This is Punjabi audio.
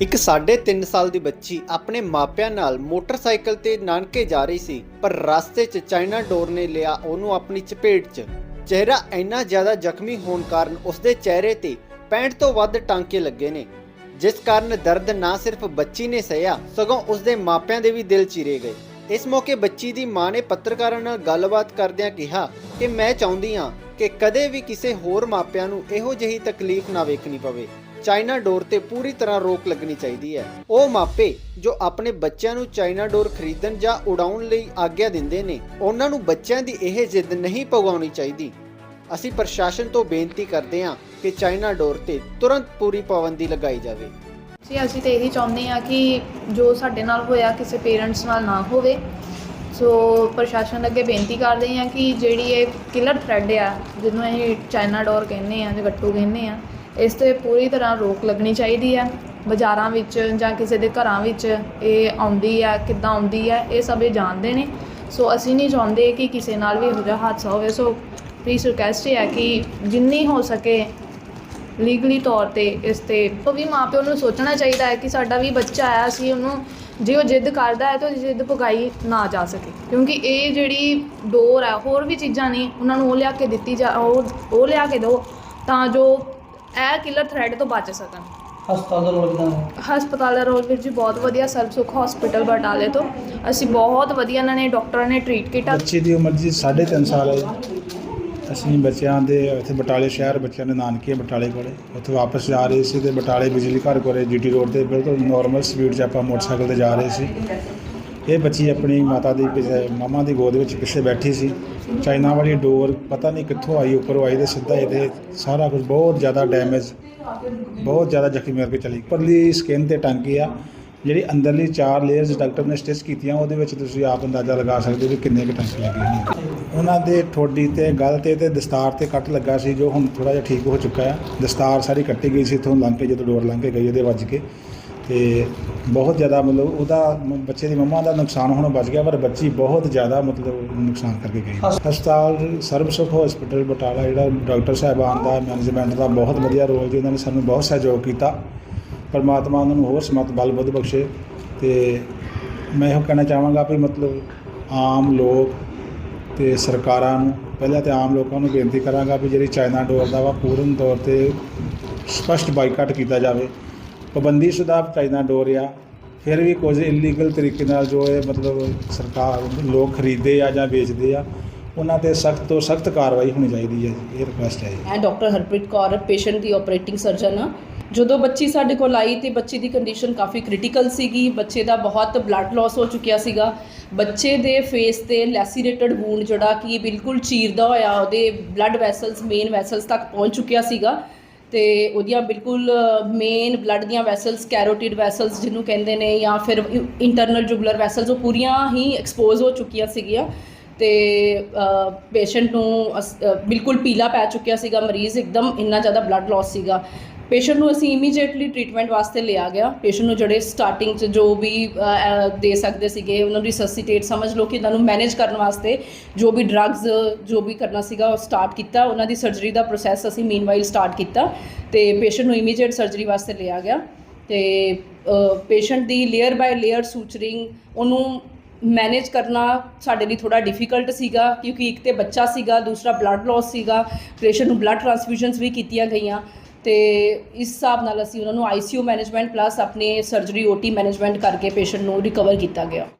ਇੱਕ 3.5 ਸਾਲ ਦੀ ਬੱਚੀ ਆਪਣੇ ਮਾਪਿਆਂ ਨਾਲ ਮੋਟਰਸਾਈਕਲ ਤੇ ਨਾਨਕੇ ਜਾ ਰਹੀ ਸੀ, ਪਰ ਰਸਤੇ 'ਚ ਚਾਈਨਾ ਡੋਰ ਨੇ ਲਿਆ ਉਹਨੂੰ ਆਪਣੀ ਚਪੇਟ 'ਚ। ਚਿਹਰਾ ਇੰਨਾ ਜ਼ਿਆਦਾ ਜ਼ਖਮੀ ਹੋਣ ਕਾਰਨ ਉਸਦੇ ਚਿਹਰੇ ਤੇ 65 ਤੋਂ ਵੱਧ ਟਾਂਕੇ ਲੱਗੇ ਨੇ। ਜਿਸ ਕਾਰਨ ਦਰਦ ਨਾ ਸਿਰਫ ਬੱਚੀ ਨੇ ਸਹਿਆ, ਸਗੋਂ ਉਸਦੇ ਮਾਪਿਆਂ ਦੇ ਵੀ ਦਿਲ ਚੀਰੇ ਗਏ। ਇਸ ਮੌਕੇ ਬੱਚੀ ਦੀ ਮਾਂ ਨੇ ਪੱਤਰਕਾਰਾਂ ਨਾਲ ਗੱਲਬਾਤ ਕਰਦਿਆਂ ਕਿਹਾ ਕਿ ਮੈਂ ਚਾਹੁੰਦੀ ਹਾਂ ਕਿ ਕਦੇ ਵੀ ਕਿਸੇ ਹੋਰ ਮਾਪਿਆਂ ਨੂੰ ਇਹੋ ਜਿਹੀ ਤਕਲੀਫ ਨਾ ਵੇਖਣੀ ਪਵੇ। ਚਾਈਨਾ ਡੋਰ ਤੇ ਪੂਰੀ ਤਰ੍ਹਾਂ ਰੋਕ ਲੱਗਣੀ ਚਾਹੀਦੀ ਹੈ। ਉਹ ਮਾਪੇ ਜੋ ਆਪਣੇ ਬੱਚਿਆਂ ਨੂੰ ਚਾਈਨਾ ਡੋਰ ਖਰੀਦਣ ਜਾਂ ਉਡਾਉਣ ਲਈ ਆਗਿਆ ਦਿੰਦੇ ਨੇ, ਉਹਨਾਂ ਨੂੰ ਬੱਚਿਆਂ ਦੀ ਇਹ ਜਿੱਦ ਨਹੀਂ ਪਗਾਉਣੀ ਚਾਹੀਦੀ। ਅਸੀਂ ਪ੍ਰਸ਼ਾਸਨ ਤੋਂ ਬੇਨਤੀ ਕਰਦੇ ਹਾਂ ਕਿ ਚਾਈਨਾ ਡੋਰ ਤੇ ਤੁਰੰਤ ਪੂਰੀ ਪਾਬੰਦੀ ਲਗਾਈ ਜਾਵੇ। ਜੀ, ਅਸੀਂ ਤੇ ਇਹੀ ਚਾਹੁੰਦੇ ਹਾਂ ਕਿ ਜੋ ਸਾਡੇ ਨਾਲ ਹੋਇਆ ਕਿਸੇ ਪੇਰੈਂਟਸ ਨਾਲ ਨਾ ਹੋਵੇ। ਸੋ ਪ੍ਰਸ਼ਾਸਨ ਅੱਗੇ ਬੇਨਤੀ ਕਰਦੇ ਹਾਂ ਕਿ ਜਿਹੜੀ ਇਹ ਕਿਲਰ ਥ੍ਰੈਡ ਆ, ਜਿਹਨੂੰ ਅਸੀਂ ਚਾਈਨਾ ਡੋਰ ਕਹਿੰਦੇ ਆ ਜਾਂ ਗੱਟੂ ਕਹਿੰਦੇ ਆ ਇਸ ਤੇ ਪੂਰੀ ਤਰ੍ਹਾਂ ਰੋਕ ਲੱਗਣੀ ਚਾਹੀਦੀ ਹੈ। ਬਾਜ਼ਾਰਾਂ ਵਿੱਚ ਜਾਂ ਕਿਸੇ ਦੇ ਘਰਾਂ ਵਿੱਚ ਇਹ ਆਉਂਦੀ ਹੈ, ਕਿੱਦਾਂ ਆਉਂਦੀ ਹੈ, ਇਹ ਸਭ ਇਹ ਜਾਣਦੇ ਨੇ। ਸੋ ਅਸੀਂ ਨਹੀਂ ਚਾਹੁੰਦੇ ਕਿ ਕਿਸੇ ਨਾਲ ਵੀ ਇਹੋ ਜਿਹਾ ਹਾਦਸਾ ਹੋਵੇ। ਸੋ ਪਲੀਜ਼ ਰਿਕਵੈਸਟ ਹੈ ਕਿ ਜਿੰਨੀ ਹੋ ਸਕੇ ਲੀਗਲੀ ਤੌਰ ਤੇ ਇਸ ਤੇ ਉਹ ਵੀ ਮਾਪਿਆਂ ਨੂੰ ਸੋਚਣਾ ਚਾਹੀਦਾ ਹੈ ਕਿ ਸਾਡਾ ਵੀ ਬੱਚਾ ਆਇਆ ਅਸੀਂ ਉਹਨੂੰ ਜੇ ਉਹ ਜਿੱਦ ਕਰਦਾ ਹੈ ਤਾਂ ਉਹਦੀ ਜਿੱਦ ਪੁਗਾਈ ਨਾ ਜਾ ਸਕੇ। ਕਿਉਂਕਿ ਇਹ ਜਿਹੜੀ ਡੋਰ ਹੈ, ਹੋਰ ਵੀ ਚੀਜ਼ਾਂ ਨੇ, ਉਹਨਾਂ ਨੂੰ ਉਹ ਲਿਆ ਕੇ ਦਿੱਤੀ ਜਾ, ਉਹ ਉਹ ਲਿਆ ਕੇ ਦਿਓ ਤਾਂ ਜੋ ਇਹ ਕਿਲਰ ਥ੍ਰੈਡ ਤੋਂ ਬਚ ਸਕਣ। ਹਸਪਤਾਲ ਦਾ ਰੋਲ ਕਿਦਾਂ ਹੈ ਹਸਪਤਾਲ ਦਾ ਰੋਲ ਵੀਰ ਜੀ ਬਹੁਤ ਵਧੀਆ ਸਰਬ ਸੁੱਖ ਹਸਪੀਟਲ ਬਟਾਲੇ ਤੋਂ। ਅਸੀਂ ਬਹੁਤ ਵਧੀਆ ਇਹਨਾਂ ਨੇ ਡਾਕਟਰਾਂ ਨੇ ਟ੍ਰੀਟ ਕੀਤਾ। ਬੱਚੇ ਦੀ ਉਮਰ ਜੀ 3.5 ਸਾਲ ਹੈ ਅਸੀਂ ਬੱਚਿਆਂ ਦੇ ਇੱਥੇ ਬਟਾਲੇ ਸ਼ਹਿਰ ਬੱਚਿਆਂ ਦੇ ਨਾਨਕੇ ਬਟਾਲੇ ਕੋਲੇ। ਉੱਥੇ ਵਾਪਸ ਜਾ ਰਹੇ ਸੀ ਤੇ ਬਟਾਲੇ ਬਿਜਲੀ ਘਰ ਕੋਲੇ ਜੀਟੀ ਰੋਡ ਤੇ ਬਿਲਕੁਲ ਨਾਰਮਲ ਸਪੀਡ 'ਚ ਆਪਾਂ ਮੋਟਰਸਾਈਕਲ ਤੇ ਜਾ ਰਹੇ ਸੀ। ਇਹ ਬੱਚੀ ਆਪਣੀ ਮਾਤਾ ਦੀ ਮਾਮਾ ਦੀ ਗੋਦ ਵਿੱਚ ਪਿੱਛੇ ਬੈਠੀ ਸੀ। ਚਾਈਨਾ ਵਾਲੀ ਡੋਰ ਪਤਾ ਨਹੀਂ ਕਿੱਥੋਂ ਆਈ, ਉੱਪਰੋਂ ਆਈ ਤੇ ਸਿੱਧਾ ਇਹਦੇ ਸਾਰਾ ਕੁਝ ਬਹੁਤ ਜ਼ਿਆਦਾ ਡੈਮੇਜ ਬਹੁਤ ਜ਼ਿਆਦਾ ਜ਼ਖਮੀ ਕਰਕੇ ਚਲੀ ਉੱਪਰਲੀ ਸਕਿਨ ਤੇ ਟਾਂਕੇ ਆ, ਜਿਹੜੀ ਅੰਦਰਲੀ ਚਾਰ ਲੇਅਰਸ ਡਾਕਟਰ ਨੇ ਸਟਿਚ ਕੀਤੀਆਂ, ਉਹਦੇ ਵਿੱਚ ਤੁਸੀਂ ਆਪ ਅੰਦਾਜ਼ਾ ਲਗਾ ਸਕਦੇ ਹੋ ਕਿ ਕਿੰਨੇ ਕੁ ਟਾਂਕੇ ਲੱਗੇ ਹੋਣਗੇ ਉਹਨਾਂ ਦੇ ਠੋਡੀ ਤੇ, ਗਲ ਤੇ ਤੇ ਦਸਤਾਰ ਤੇ ਕੱਟ ਲੱਗਾ ਸੀ, ਜੋ ਹੁਣ ਥੋੜਾ ਜਿਹਾ ਠੀਕ ਹੋ ਚੁੱਕਾ ਆ। ਦਸਤਾਰ ਸਾਰੀ ਕੱਟੀ ਗਈ ਸੀ, ਇੱਥੋਂ ਲੰਘ ਕੇ ਜਦੋਂ ਡੋਰ ਲੰਘ ਕੇ ਗਈ, ਉਹਦੇ ਵੱਜ ਕੇ। ਤੇ ਬਹੁਤ ਜ਼ਿਆਦਾ ਮਤਲਬ ਉਹਦਾ ਮ- ਬੱਚੇ ਦੀ ਮੰਮਾ ਦਾ ਨੁਕਸਾਨ ਹੋਣਾ ਬਚ ਗਿਆ, ਪਰ ਬੱਚੀ ਬਹੁਤ ਜ਼ਿਆਦਾ ਮਤਲਬ ਨੁਕਸਾਨ ਕਰਕੇ ਗਈ। ਹਸਪਤਾਲ ਸਰਬ ਸੁੱਖ ਹਸਪੀਟਲ ਬਟਾਲਾ, ਜਿਹੜਾ ਡਾਕਟਰ ਸਾਹਿਬਾਨ ਦਾ ਮੈਨੇਜਮੈਂਟ ਦਾ ਬਹੁਤ ਵਧੀਆ ਰੋਲ ਜੀ ਉਹਨਾਂ ਨੇ ਸਾਨੂੰ ਬਹੁਤ ਸਹਿਯੋਗ ਕੀਤਾ। ਪਰਮਾਤਮਾ ਉਹਨਾਂ ਨੂੰ ਹੋਰ ਸਮਤ, ਬਲ ਬੁੱਧ ਬਖਸ਼ੇ ਤੇ ਮੈਂ ਇਹੋ ਕਹਿਣਾ ਚਾਹਾਂਗਾ ਵੀ ਮਤਲਬ ਆਮ ਲੋਕ ਤੇ ਸਰਕਾਰਾਂ ਨੂੰ ਪਹਿਲਾਂ ਤੇ ਆਮ ਲੋਕਾਂ ਨੂੰ ਬੇਨਤੀ ਕਰਾਂਗਾ ਵੀ ਜਿਹੜੀ ਚਾਈਨਾ ਡੋਰ ਦਾ ਵਾ, ਪੂਰਨ ਤੌਰ ਤੇ ਸਪਸ਼ਟ ਬਾਈਕਾਟ ਕੀਤਾ ਜਾਵੇ। ਪਾਬੰਦੀਸ਼ੁਦਾ ਚਾਈਨਾ ਡੋਰ ਆ ਫਿਰ ਵੀ ਕੁਝ ਇਲੀਗਲ ਤਰੀਕੇ ਨਾਲ ਜੋ ਇਹ ਮਤਲਬ ਸਰਕਾਰ ਲੋਕ ਖਰੀਦਦੇ ਆ ਜਾਂ ਵੇਚਦੇ ਆ, ਉਹਨਾਂ ਤੇ ਸਖਤ ਤੋਂ ਸਖਤ ਕਾਰਵਾਈ ਹੋਣੀ ਚਾਹੀਦੀ ਹੈ ਇਹ ਰਿਕੁਐਸਟ ਹੈ ਮੈਂ ਡਾਕਟਰ ਹਰਪ੍ਰੀਤ ਕੌਰ ਪੇਸ਼ੈਂਟ ਦੀ ਆਪਰੇਟਿੰਗ ਸਰਜਨ ਹਾਂ ਜਦੋਂ ਬੱਚੀ ਸਾਡੇ ਕੋਲ ਆਈ ਤੇ ਬੱਚੀ ਦੀ ਕੰਡੀਸ਼ਨ ਕਾਫੀ ਕ੍ਰਿਟੀਕਲ ਸੀਗੀ। ਬੱਚੇ ਦਾ ਬਹੁਤ ਬਲੱਡ ਲਾਸ ਹੋ ਚੁੱਕਿਆ ਸੀਗਾ। ਬੱਚੇ ਦੇ ਫੇਸ ਤੇ ਲੈਸੀਰੇਟਡ ਵੂਨ ਜਿਹੜਾ ਕਿ ਬਿਲਕੁਲ ਚੀਰਦਾ ਹੋਇਆ, ਉਹਦੇ ਬਲੱਡ ਵੈਸਲਸ ਮੇਨ ਵੈਸਲਸ ਤੱਕ ਪਹੁੰਚ ਚੁੱਕਿਆ ਸੀਗਾ। ਤੇ ਉਹਦੀਆਂ ਬਿਲਕੁਲ ਮੇਨ ਬਲੱਡ ਦੀਆਂ ਵੈਸਲਸ ਕੈਰੋਟਿਡ ਵੈਸਲਸ ਜਿਹਨੂੰ ਕਹਿੰਦੇ ਨੇ ਜਾਂ ਫਿਰ ਇੰਟਰਨਲ ਜੁਗੂਲਰ ਵੈਸਲਸ ਉਹ ਪੂਰੀਆਂ ਹੀ ਐਕਸਪੋਜ਼ ਹੋ ਚੁੱਕੀਆਂ ਸੀਗੀਆਂ। ਤੇ ਪੇਸ਼ੈਂਟ ਨੂੰ ਅਸ- ਬਿਲਕੁਲ ਪੀਲਾ ਪੈ ਚੁੱਕਿਆ ਸੀਗਾ ਮਰੀਜ਼, ਇੱਕਦਮ ਇੰਨਾ ਜ਼ਿਆਦਾ ਬਲੱਡ ਲਾਸ ਸੀਗਾ। ਪੇਸ਼ੈਂਟ ਨੂੰ ਅਸੀਂ ਇਮੀਡੀਏਟਲੀ ਟ੍ਰੀਟਮੈਂਟ ਵਾਸਤੇ ਲਿਆ ਗਿਆ। ਪੇਸ਼ੈਂਟ ਨੂੰ ਜਿਹੜੇ ਸਟਾਰਟਿੰਗ 'ਚ ਜੋ ਵੀ ਦੇ ਸਕਦੇ ਸੀਗੇ, ਉਹਨਾਂ ਨੂੰ ਰਿਸੈਸਿਟੇਟ ਸਮਝ ਲਓ ਕਿ ਇਹਨਾਂ ਨੂੰ ਮੈਨੇਜ ਕਰਨ ਵਾਸਤੇ ਜੋ ਵੀ ਡਰੱਗਸ ਜੋ ਵੀ ਕਰਨਾ ਸੀਗਾ ਉਹ ਸਟਾਰਟ ਕੀਤਾ। ਉਹਨਾਂ ਦੀ ਸਰਜਰੀ ਦਾ ਪ੍ਰੋਸੈਸ ਅਸੀਂ ਮੀਨਵਾਈਲ ਸਟਾਰਟ ਕੀਤਾ ਤੇ ਪੇਸ਼ੈਂਟ ਨੂੰ ਇਮੀਡੀਏਟ ਸਰਜਰੀ ਵਾਸਤੇ ਲਿਆ ਗਿਆ। ਤੇ ਪੇਸ਼ੈਂਟ ਦੀ ਲੇਅਰ ਬਾਈ ਲੇਅਰ ਸੂਚਰਿੰਗ ਉਹਨੂੰ ਮੈਨੇਜ ਕਰਨਾ ਸਾਡੇ ਲਈ ਥੋੜਾ ਡਿਫਿਕਲਟ ਸੀਗਾ ਕਿਉਂਕਿ ਇੱਕ ਤੇ ਬੱਚਾ ਸੀਗਾ, ਦੂਸਰਾ ਬਲੱਡ ਲਾਸ ਸੀਗਾ। ਪੇਸ਼ੈਂਟ ਨੂੰ ਬਲੱਡ ਟ੍ਰਾਂਸਫਿਊਜ਼ਨਸ ਵੀ ਕੀਤੀਆਂ ਗਈਆਂ। ਤੇ ਇਸ ਹਿਸਾਬ ਨਾਲ ਅਸੀਂ ਉਹਨਾਂ ਨੂੰ ਆਈਸੀਯੂ ਮੈਨੇਜਮੈਂਟ ਪਲੱਸ ਆਪਣੇ ਸਰਜਰੀ ਓਟੀ ਮੈਨੇਜਮੈਂਟ ਕਰਕੇ ਪੇਸ਼ੈਂਟ ਨੂੰ ਰਿਕਵਰ ਕੀਤਾ ਗਿਆ।